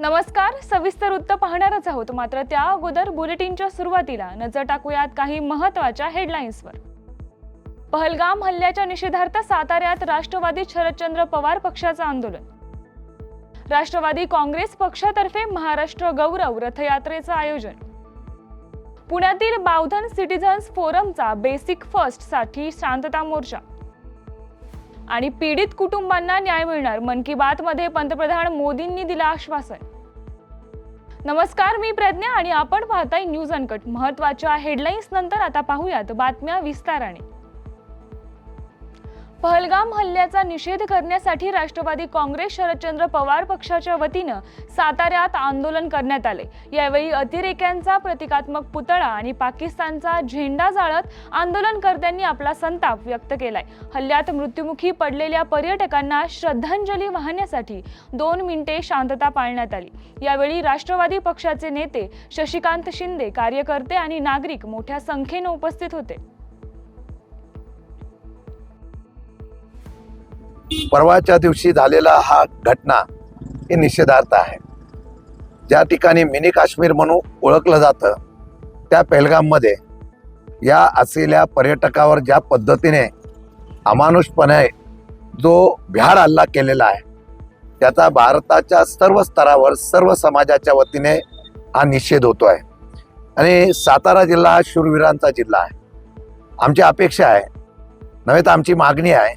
नमस्कार सविस्तर वृत्त पाहणारच आहोत. मात्र त्या अगोदर बुलेटिनच्या सुरुवातीला नजर टाकूयात काही महत्त्वाच्या हेडलाईन्सवर. पहलगाम हल्ल्याच्या निषेधार्थ साताऱ्यात राष्ट्रवादी शरदचंद्र पवार पक्षाचं आंदोलन. राष्ट्रवादी काँग्रेस पक्षातर्फे महाराष्ट्र गौरव रथयात्रेचं आयोजन. पुण्यातील बावधन सिटीझन्स फोरमचा बेसिक फर्स्टसाठी शांतता मोर्चा. आणि पीडित कुटुंबांना न्याय मिळणार. मन की बात मध्ये पंतप्रधान मोदींनी दिलं आश्वासन. नमस्कार मी प्रज्ञा आणि आपण पाहताय न्यूज अनकट. महत्त्वाच्या हेडलाईन्स नंतर आता पाहूयात. बातम्या विस्ताराने. पहलगाम हल्ल्याचा निषेध करण्यासाठी राष्ट्रवादी काँग्रेस शरदचंद्र पवार पक्षाच्या वतीनं साताऱ्यात आंदोलन करण्यात आले. यावेळी अतिरेक्यांचा प्रतिकात्मक पुतळा आणि पाकिस्तानचा झेंडा जाळत आंदोलनकर्त्यांनी आपला संताप व्यक्त केलाय. हल्ल्यात मृत्युमुखी पडलेल्या पर्यटकांना श्रद्धांजली वाहण्यासाठी दोन मिनिटे शांतता पाळण्यात आली. यावेळी राष्ट्रवादी पक्षाचे नेते शशिकांत शिंदे कार्यकर्ते आणि नागरिक मोठ्या संख्येनं उपस्थित होते. परवाच्या दिवशी झालेला हा घटना ही निषेधार्थ आहे. ज्या ठिकाणी मिनी काश्मीर म्हणून ओळखलं जातं त्या पेहलगाममध्ये या असलेल्या पर्यटकावर ज्या पद्धतीने अमानुषपणे जो भ्याड हल्ला केलेला आहे त्याचा भारताच्या सर्व स्तरावर सर्व समाजाच्या वतीने हा निषेध होतो आहे आणि सातारा जिल्हा हा शूरवीरांचा जिल्हा आहे. आमची अपेक्षा आहे नव्हे तर आमची मागणी आहे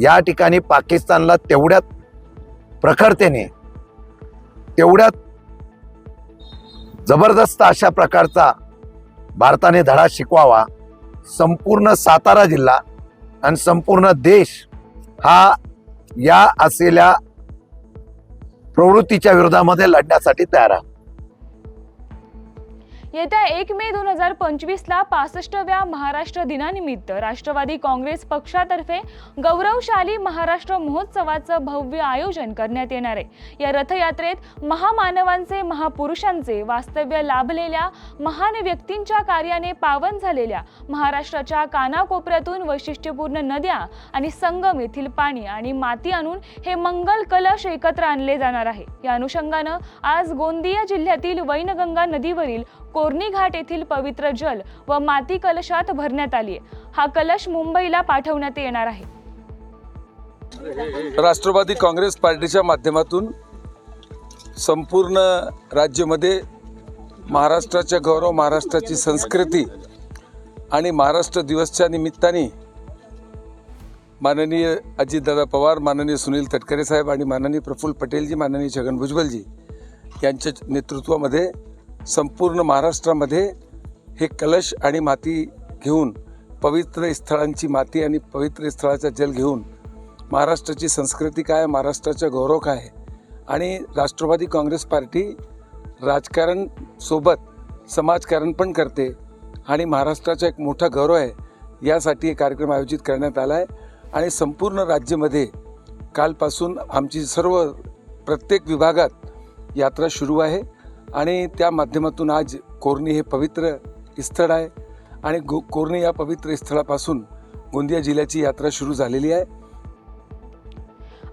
या ठिकाणी पाकिस्तानला तेवढ्यात प्रखरतेने तेवढ्यात जबरदस्त अशा प्रकारचा भारताने धडा शिकवावा संपूर्ण सातारा जिल्हा आणि संपूर्ण देश हा या असलेल्या प्रवृत्तीच्या विरोधामध्ये लढण्यासाठी तयार आहे. येत्या एक मे दोन हजार पंचवीसला पासष्टव्या महाराष्ट्र दिनानिमित्त राष्ट्रवादी काँग्रेस पक्षातर्फे गौरवशाली महाराष्ट्र महोत्सवाचं भव्य आयोजन करण्यात येणार आहे. या रथयात्रेत महामानवांचे महापुरुषांचे वास्तव्य लाभलेल्या महान व्यक्तींच्या कार्याने पावन झालेल्या महाराष्ट्राच्या कानाकोपऱ्यातून वैशिष्ट्यपूर्ण नद्या आणि संगम येथील पाणी आणि माती आणून हे मंगल कलश एकत्र आणले जाणार आहे. या अनुषंगानं आज गोंदिया जिल्ह्यातील वैनगंगा नदीवरील कोर्णी घाट येथील पवित्र जल व माती कलशात भरण्यात आली आहे. हा कलश मुंबईला पाठवण्यात येणार आहे. राष्ट्रवादी काँग्रेस पार्टीच्या माध्यमातून संपूर्ण राज्यामध्ये महाराष्ट्राच्या गौरव महाराष्ट्राची संस्कृती आणि महाराष्ट्र दिवसच्या निमित्ताने माननीय अजितदादा पवार माननीय सुनील तटकरे साहेब आणि माननीय प्रफुल्ल पटेलजी माननीय छगन भुजबलजी यांच्या नेतृत्वामध्ये संपूर्ण महाराष्ट्रामध्ये हे कलश आणि माती घेऊन पवित्र स्थळांची माती आणि पवित्र स्थळाचा जल घेऊन महाराष्ट्राची संस्कृती काय महाराष्ट्राचा गौरव काय आणि राष्ट्रवादी काँग्रेस पार्टी राजकारण सोबत समाजकारण पण करते आणि महाराष्ट्राचा एक मोठा गौरव आहे यासाठी हे कार्यक्रम आयोजित करण्यात आला आहे. आणि संपूर्ण राज्यामध्ये कालपासून आमची सर्व प्रत्येक विभागात यात्रा सुरू आहे. आणि त्या माध्यमातून आज कोरणी हे पवित्र स्थळ आहे. आणि गो कोरणी या पवित्र स्थळापासून गोंदिया जिल्ह्याची यात्रा सुरू झालेली आहे.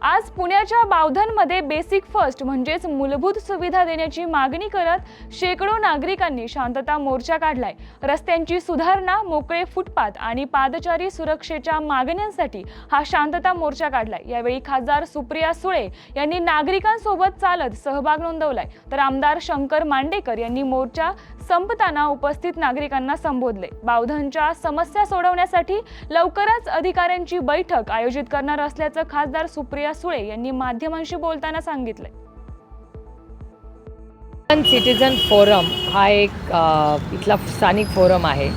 आज पुण्याच्या बावधनमध्ये बेसिक फर्स्ट म्हणजेच मूलभूत सुविधा देण्याची मागणी करत शेकडो नागरिकांनी शांतता मोर्चा काढलाय. रस्त्यांची सुधारणा मोकळे फुटपाथ आणि पादचारी सुरक्षेच्या मागण्यांसाठी हा शांतता मोर्चा काढलाय. यावेळी खासदार सुप्रिया सुळे यांनी नागरिकांसोबत चालत सहभाग नोंदवलाय. तर आमदार शंकर मांडेकर यांनी मोर्चा संपताना उपस्थित नागरिकांना संबोधले. बावधनच्या समस्या सोडवण्यासाठी लवकरच अधिकाऱ्यांची बैठक आयोजित करणार असल्याचं खासदार सुप्रिया सुळे यांनी माध्यमांशी बोलताना सांगितलंय. सिटीजन फोरम हा एक इथला स्थानिक फोरम आहे.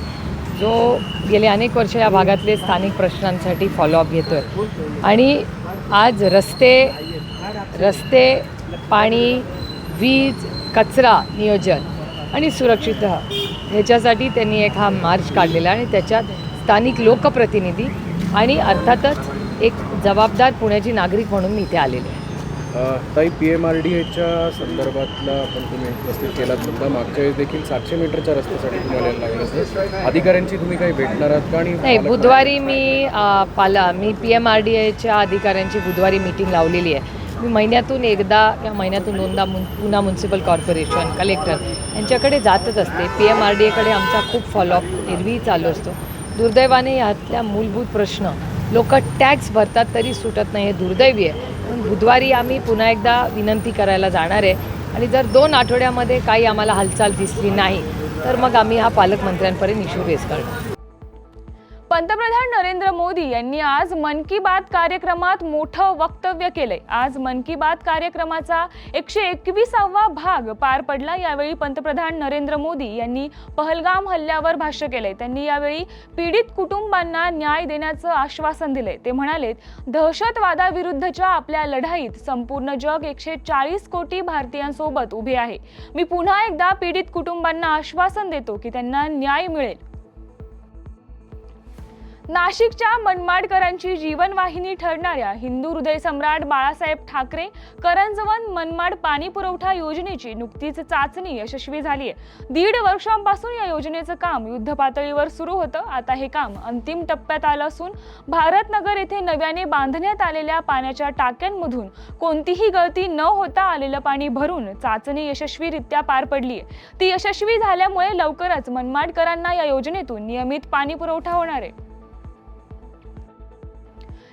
जो गेले अनेक वर्ष या भागातले स्थानिक प्रश्नांसाठी फॉलोअप घेतो आहे आणि आज रस्ते रस्ते पाणी वीज कचरा नियोजन आणि सुरक्षित ह्याच्यासाठी त्यांनी एक हा मार्च काढलेला आणि त्याच्यात स्थानिक लोकप्रतिनिधी आणि अर्थातच एक जबाबदार पुण्याची नागरिक म्हणून मी इथे आलेले आहे. ताई पी एम आर डी एच्या संदर्भातला आपण तुम्ही उपस्थित केलात मुद्दा. मागच्या वेळेस देखील सातशे मीटरच्या रस्त्यासाठी तुम्हाला यायला लागलं अधिकाऱ्यांची तुम्ही काही भेटणार आहात का? आणि नाही बुधवारी मी अ, पाला मी पी एम आर डी एच्या अधिकाऱ्यांची बुधवारी मीटिंग लावलेली आहे. मी महिन्यातून एकदा किंवा महिन्यातून दोनदा मुन पुणा म्युन्सिपल कॉर्पोरेशन कलेक्टर यांच्याकडे जातच असते. पी एम आर डी एकडे आमचा खूप फॉलोअप एरवीही चालू असतो. दुर्दैवाने यातल्या मूलभूत प्रश्न लोक टॅक्स भरतात तरी सुटत नाही हे दुर्दैवी आहे. म्हणून बुधवारी आम्ही पुन्हा एकदा विनंती करायला जाणार आहे. आणि जर दोन आठवड्यामध्ये काही आम्हाला हालचाल दिसली नाही तर मग आम्ही हा पालकमंत्र्यांपर्यंत इश्यू रेस करणार. पंतप्रधान नरेंद्र मोदी यांनी आज मन की बात कार्यक्रमात मोठं वक्तव्य केलंय. आज मन की बात कार्यक्रमाचा एकशे एकविसावा भाग पार पडला. यावेळी पंतप्रधान नरेंद्र मोदी यांनी पहलगाम हल्ल्यावर भाष्य केलंय. त्यांनी यावेळी पीडित कुटुंबांना न्याय देण्याचं आश्वासन दिलंय. ते म्हणालेत दहशतवादाविरुद्धच्या आपल्या लढाईत संपूर्ण जग एकशे चाळीस कोटी भारतीयांसोबत उभे आहे. मी पुन्हा एकदा पीडित कुटुंबांना आश्वासन देतो की त्यांना न्याय मिळेल. नाशिकच्या मनमाडकरांची जीवनवाहिनी ठरणाऱ्या हिंदू हृदय सम्राट बाळासाहेब ठाकरे करंजवन मनमाड पाणी पुरवठा योजनेची नुकतीच चाचणी यशस्वी झाली आहे दीड वर्षांपासून या योजनेचं काम युद्ध पातळीवर सुरू होतं. आता हे काम अंतिम टप्प्यात आलं असून भारतनगर येथे नव्याने बांधण्यात आलेल्या पाण्याच्या टाक्यांमधून कोणतीही गळती न होता आलेलं पाणी भरून चाचणी यशस्वीरित्या पार पडली आहे ती यशस्वी झाल्यामुळे लवकरच मनमाडकरांना या योजनेतून नियमित पाणी पुरवठा होणार आहे.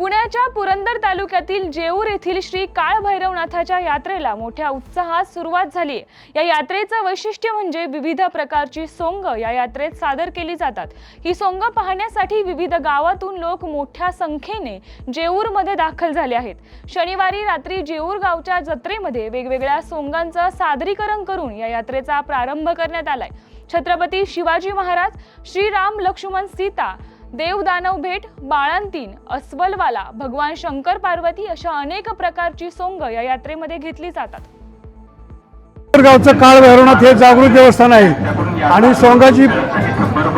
पुण्याच्या पुरंदर तालुक्यातील जेऊर येथील श्री काळभैरवनाथाच्या यात्रेला मोठ्या उत्साहात सुरुवात झाली आहे. या यात्रेचं वैशिष्ट्य म्हणजे विविध प्रकारची सोंग या यात्रेत सादर केली जातात. ही सोंग पाहण्यासाठी विविध गावातून लोक मोठ्या संख्येने जेऊरमध्ये दाखल झाले आहेत. शनिवारी रात्री जेऊर गावच्या जत्रेमध्ये वेगवेगळ्या सोंगांचं सादरीकरण करून या यात्रेचा प्रारंभ करण्यात आलाय. छत्रपती शिवाजी महाराज श्रीराम लक्ष्मण सीता देवदानव भेट बाळांतीन अस्वलवाला भगवान शंकर पार्वती अशा अनेक प्रकारची सोंग या यात्रेमध्ये घेतली जातात. गावचं काळ भैरवनाथ हे जागृत देवस्थान आहे. आणि सोंगाची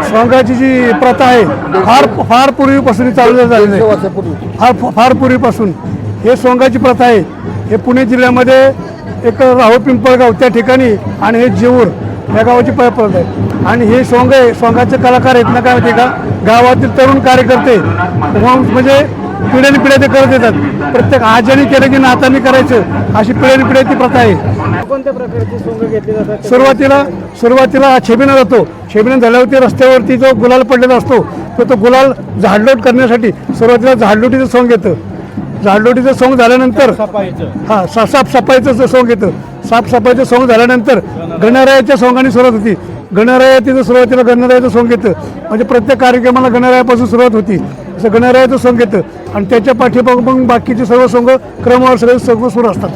सोंगाची जी प्रथा आहे फार फार पूर्वीपासून चालू झालेली आहे. फार फार पूर्वीपासून. हे सोंगाची प्रथा आहे. हे पुणे जिल्ह्यामध्ये एक राहू पिंपळगाव त्या ठिकाणी आणि हे जेऊर. या गावाची परत आहे. आणि हे सोंग आहे सोंगाचे कलाकार आहेत. ना काय माहिती का? गावातील तरुण कार्यकर्ते म्हणजे पिढ्याने पिढ्या ते करत येतात. प्रत्येक आजाने केलं की नाताने करायचं अशी पिढ्याने पिढ्या ती प्रथा आहे. कोणत्या प्रकारचे सोंग घेतले जातात? सुरुवातीला सुरुवातीला छेबिना जातो. छेबिना झाल्यावरती रस्त्यावरती जो गुलाल पडलेला असतो तो तो गुलाल झाडलोट करण्यासाठी सुरुवातीला झाडलोटीचं सोंग येतं. झाडलोटीचं सोंग झाल्यानंतर हा सा साफसफाईचं सोंग येतं. साफसफाईचं सोंग झाल्यानंतर गणरायाच्या सोंगाने सुरुवात होती. गणरायातीचं सुरुवातीला गणरायाचं सोंग येतं. म्हणजे प्रत्येक कार्यक्रमाला गणरायापासून सुरुवात होती. असं गणरायाचं सोंग येतं. आणि त्याच्या पाठीमागं मग बाकीचे सर्व सोंग क्रमवार सगळे सोंग सुरू असतात.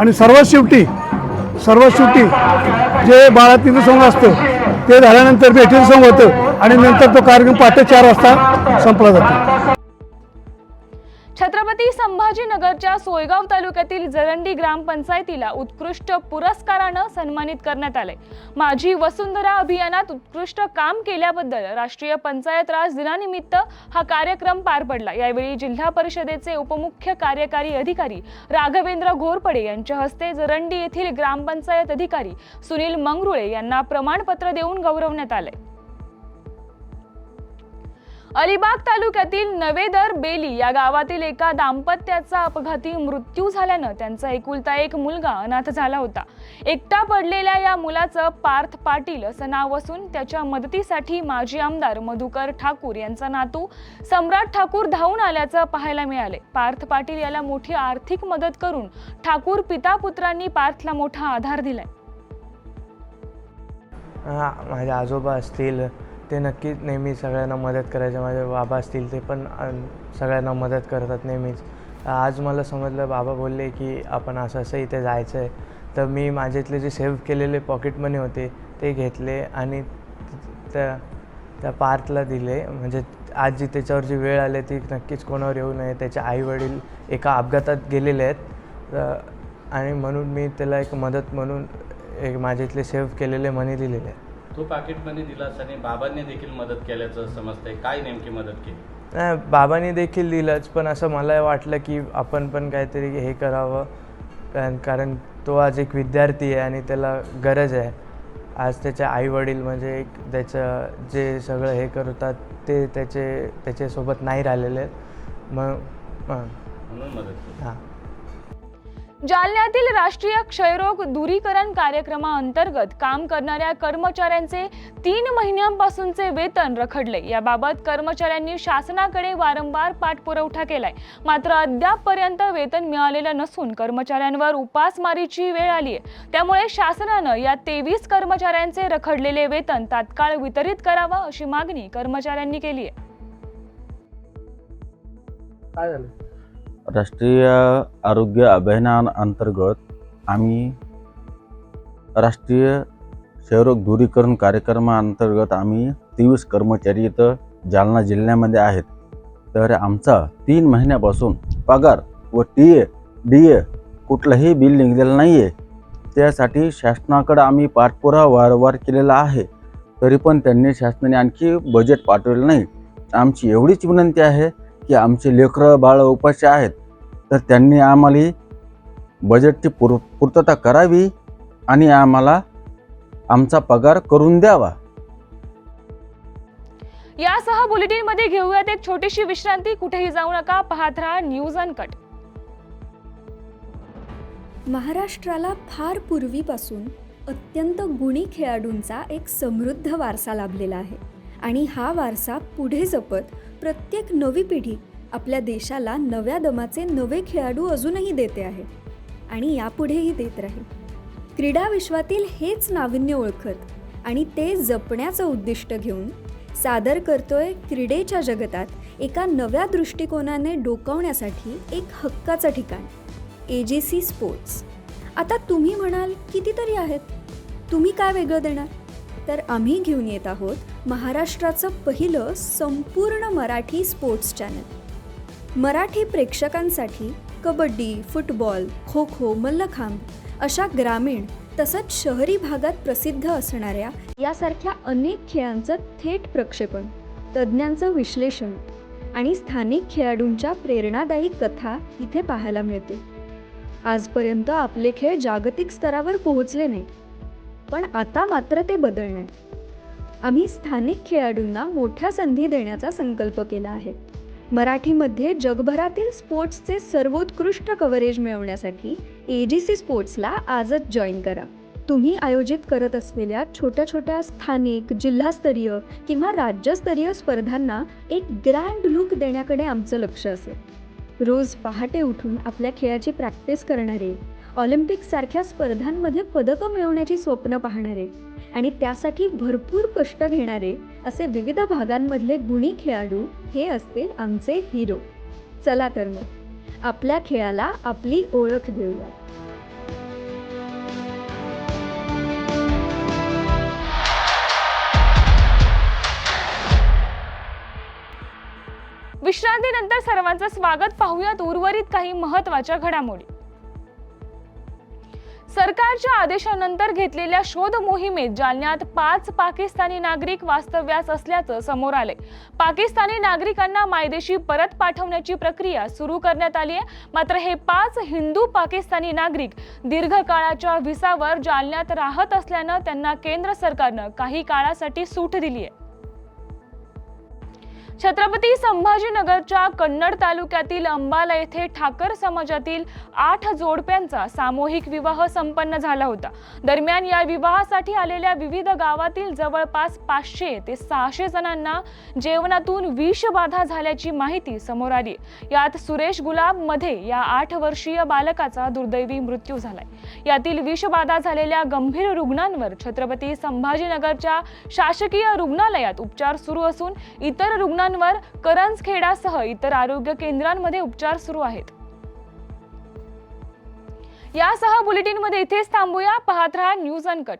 आणि सर्वात शेवटी सर्वात शेवटी जे बाळातीचं सोंग असतं ते झाल्यानंतर भेटीचं सोंग होतं. आणि नंतर तो कार्यक्रम पहाटे चार वाजता संपला जातो. छत्रपती संभाजीनगरच्या सोयगाव तालुक्यातील जरंडी ग्रामपंचायतीला उत्कृष्ट पुरस्कारानं सन्मानित करण्यात आले माझी वसुंधरा अभियानात उत्कृष्ट काम केल्याबद्दल राष्ट्रीय पंचायत राज दिनानिमित्त हा कार्यक्रम पार पडला. यावेळी जिल्हा परिषदेचे उपमुख्य कार्यकारी अधिकारी राघवेंद्र घोरपडे यांच्या हस्ते जरंडी येथील ग्रामपंचायत अधिकारी सुनील मंगरुळे यांना प्रमाणपत्र देऊन गौरवण्यात आले अलिबाग तालुक्यातील नवेदर बेली या गावातील एका दाम्पत्याचा अपघाती मृत्यू झाल्यानं त्यांचा एकुलता एक मुलगा अनाथ झाला होता. एकटा पडलेल्या या मुलाचं पार्थ पाटील असं नाव असून त्याच्या मदतीसाठी माजी आमदार मधुकर ठाकूर यांचा नातू सम्राट ठाकूर धावून आल्याचं पाहायला मिळाले. पार्थ पाटील याला मोठी आर्थिक मदत करून ठाकूर पिता पुत्रांनी पार्थला मोठा आधार दिलाय. माझे आजोबा असतील ते नक्कीच नेहमी सगळ्यांना मदत करायचे. माझे बाबा असतील ते पण सगळ्यांना मदत करतात नेहमीच. आज मला समजलं बाबा बोलले की आपण असं असं इथे जायचं आहे तर मी माझ्यातले जे सेव्ह केलेले पॉकेट मनी होते ते घेतले आणि त्या त्या पार्थला दिले. म्हणजे आज जी त्याच्यावर जी वेळ आली ती नक्कीच कोणावर येऊ नये. त्याचे आईवडील एका अपघातात गेलेले आहेत. आणि म्हणून मी त्याला एक मदत म्हणून एक माझ्यातले सेव्ह केलेले मनी दिलेले आहेत. तो पाकिट मनी दिलास आणि बाबांनी देखील मदत केल्याचं समजतंय. काय नेमकी मदत केली? नाही बाबांनी देखील दिलंच पण असं मला वाटलं की आपण पण काहीतरी हे करावं. कारण कारण तो आज एक विद्यार्थी आहे आणि त्याला गरज आहे. आज त्याचे आईवडील म्हणजे एक त्याचं जे सगळं हे करतात ते त्याचे त्याच्यासोबत नाही राहिलेले आहेत. मग हां. म्हणून मदत केली. हां. जालन्यातील राष्ट्रीय क्षयरोग दूरीकरण कार्यक्रमाअंतर्गत काम करणाऱ्या कर्मचाऱ्यांचे तीन महिन्यांपासूनचे वेतन रखडले. याबाबत कर्मचाऱ्यांनी शासनाकडे वारंवार पाठपुरवठा केलाय. मात्र अद्यापपर्यंत वेतन मिळालेलं नसून कर्मचाऱ्यांवर उपासमारीची वेळ आली आहे त्यामुळे शासनानं या तेवीस कर्मचाऱ्यांचे रखडलेले वेतन तात्काळ वितरित करावं अशी मागणी कर्मचाऱ्यांनी केली आहे राष्ट्रीय आरोग्य अभियानाअंतर्गत आम्ही राष्ट्रीय क्षयरोग दूरीकरण कार्यक्रमाअंतर्गत आम्ही तेवीस कर्मचारी इथं जालना जिल्ह्यामध्ये आहेत. तर आमचा तीन महिन्यापासून पगार व टी ए डी ए कुठलंही बिल निघलेलं नाही आहे त्यासाठी शासनाकडं आम्ही पाठपुरा वारंवार केलेला आहे. तरी पण त्यांनी शासनाने आणखी बजेट पाठवलेलं नाही. आमची एवढीच विनंती आहे की आमचे लेकरं बाळ उपाशी आहेत तर त्यांनी आम्हाला बजेटची पूर पूर्तता करावी आणि आम्हाला आमचा पगार करून द्यावा. यासह बुलेटिनमध्ये घेऊयात एक छोटीशी विश्रांती. कुठेही जाऊ नका. पाहत राहा न्यूज अनकट. महाराष्ट्राला फार पूर्वीपासून अत्यंत गुणी खेळाडूंचा एक समृद्ध वारसा लाभलेला आहे. आणि हा वारसा पुढे जपत प्रत्येक नवी पिढी आपल्या देशाला नव्या दमाचे नवे खेळाडू अजूनही देते आहे. आणि यापुढेही देत राहील. क्रीडा विश्वातील हेच नाविन्य ओळखत आणि ते जपण्याचं उद्दिष्ट घेऊन सादर करतोय क्रीडेच्या जगतात एका नव्या दृष्टिकोनाने डोकावण्यासाठी एक हक्काचं ठिकाण ए जे सी स्पोर्ट्स आता तुम्ही म्हणाल कितीतरी आहेत? तुम्ही काय वेगळं देणार? तर आम्ही घेऊन येत आहोत महाराष्ट्राचं पहिलं संपूर्ण मराठी स्पोर्ट्स चॅनल मराठी प्रेक्षकांसाठी कबड्डी फुटबॉल खो खो मल्लखांब अशा ग्रामीण तसंच शहरी भागात प्रसिद्ध असणाऱ्या यासारख्या अनेक खेळांचं थेट प्रक्षेपण तज्ज्ञांचं विश्लेषण आणि स्थानिक खेळाडूंच्या प्रेरणादायी कथा इथे पाहायला मिळते. आजपर्यंत आपले खेळ जागतिक स्तरावर पोहोचले नाही पण आता मात्र ते बदलणे आम्ही स्थानिक खेळाडूंना मोठ्या संधी देण्याचा संकल्प केला आहे. मराठीमध्ये जगभरातील स्पोर्ट्सचे सर्वोत्कृष्ट कव्हरेज मिळवण्यासाठी ए जी सी स्पोर्ट्सला आजच जॉईन करा. तुम्ही आयोजित करत असलेल्या छोट्या छोट्या स्थानिक जिल्हास्तरीय किंवा राज्यस्तरीय स्पर्धांना एक ग्रँड लुक देण्याकडे आमचं लक्ष असेल. रोज पहाटे उठून आपल्या खेळाची प्रॅक्टिस करणारे ऑलिम्पिकसारख्या स्पर्धांमध्ये पदकं मिळवण्याची स्वप्न पाहणारे आणि त्यासाठी भरपूर कष्ट घेणारे असे विविध भागांमधले गुणी खेळाडू हे असतील आमचे हिरो चला तर मग आपल्या खेळाला आपली ओळख देऊया. विश्रांतीनंतर सर्वांचं स्वागत पाहूयात उर्वरित काही महत्त्वाच्या घडामोडी. सरकारच्या आदेशानंतर घेतलेल्या शोध मोहिमेत जालन्यात पाच पाकिस्तानी नागरिक वास्तव्यास असल्याचं समोर आले पाकिस्तानी नागरिकांना मायदेशी परत पाठवण्याची प्रक्रिया सुरू करण्यात आली आहे. मात्र हे पाच हिंदू पाकिस्तानी नागरिक दीर्घकाळाच्या व्हिसावर जालन्यात राहत असल्यानं त्यांना केंद्र सरकारनं काही काळासाठी सूट दिली आहे. छत्रपती संभाजीनगरच्या कन्नड तालुक्यातील अंबाला येथे ठाकर समाजातील आठ जोडप्यांचा सामूहिक विवाह संपन्न झाला होता. दरम्यान या विवाहासाठी आलेल्या विविध गावातील जवळपास पाचशे ते सहाशे जणांना जेवणातून विषबाधा झाल्याची माहिती समोर आली. यात सुरेश गुलाबमध्ये या आठ वर्षीय बालकाचा दुर्दैवी मृत्यू झालाय. यातील विषबाधा झालेल्या गंभीर रुग्णांवर छत्रपती संभाजीनगरच्या शासकीय रुग्णालयात उपचार सुरू असून इतर रुग्ण रुग्णांवर करंजखेडासह इतर आरोग्य केंद्रांमध्ये उपचार सुरू आहेत. यासह बुलेटिनमध्ये इथेच थांबूया. पाहत रहा न्यूज अनकट.